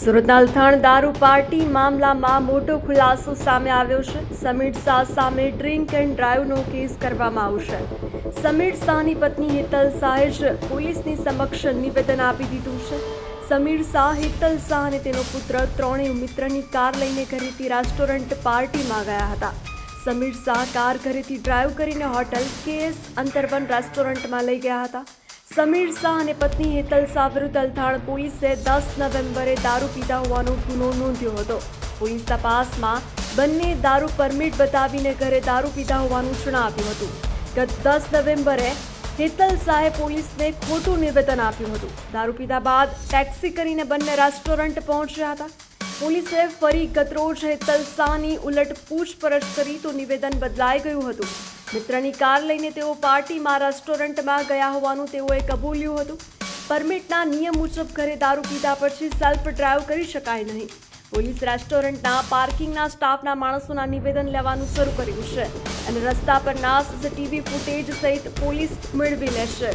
સુરતના અલથાણ દારૂ પાર્ટી મામલામાં મોટો ખુલાસો સામે આવ્યો છે. સમીર શાહ સામે ડ્રિંક એન્ડ ડ્રાઈવનો કેસ કરવામાં આવશે. સમીર શાહની પત્ની હેતલ શાહે જ પોલીસની સમક્ષ નિવેદન આપી દીધું છે. સમીર શાહ હેતલ શાહ અને તેનો પુત્ર ત્રણેય મિત્રની કાર લઈને ઘરેથી રેસ્ટોરન્ટ પાર્ટીમાં ગયા હતા. સમીર શાહ કાર ઘરેથી ડ્રાઈવ કરીને હોટલ કેએસ અંતરવન રેસ્ટોરન્ટમાં લઈ ગયા હતા. સમીર શાહ અને પત્ની હેતલ શાહ વિરુદ્ધ અલથાણ પોલીસે દસ નવેમ્બરે દારૂ પીધા હોવાનો ગુનો નોંધ્યો હતો. પોલીસ તપાસમાં બંને દારૂ પરમિટ બતાવીને ઘરે દારૂ પીધા હોવાનું જણાવ્યું હતું. ગત દસ નવેમ્બરે હેતલ શાહે પોલીસને ખોટું નિવેદન આપ્યું હતું. દારૂ પીધા બાદ ટેક્સી કરીને બંને રેસ્ટોરન્ટ પહોંચ્યા હતા. પોલીસે ફરી ગતરોજ હેતલ શાહની ઉલટ પૂછપરછ કરી તો નિવેદન બદલાઈ ગયું હતું. મિત્રની કાર લઈને તેઓ પાર્ટીમાં રેસ્ટોરન્ટમાં ગયા હોવાનું તેઓએ કબૂલ્યું હતું. પરમિટના નિયમ મુજબ ઘરે દારૂ પીધા પછી સેલ્ફ ડ્રાઈવ કરી શકાય નહીં. પોલીસ રેસ્ટોરન્ટના, પાર્કિંગના, સ્ટાફના માણસોના નિવેદન લેવાનું શરૂ કર્યું છે અને રસ્તા પરના સીસીટીવી ફૂટેજ સહિત પોલીસ મેળવી લેશે.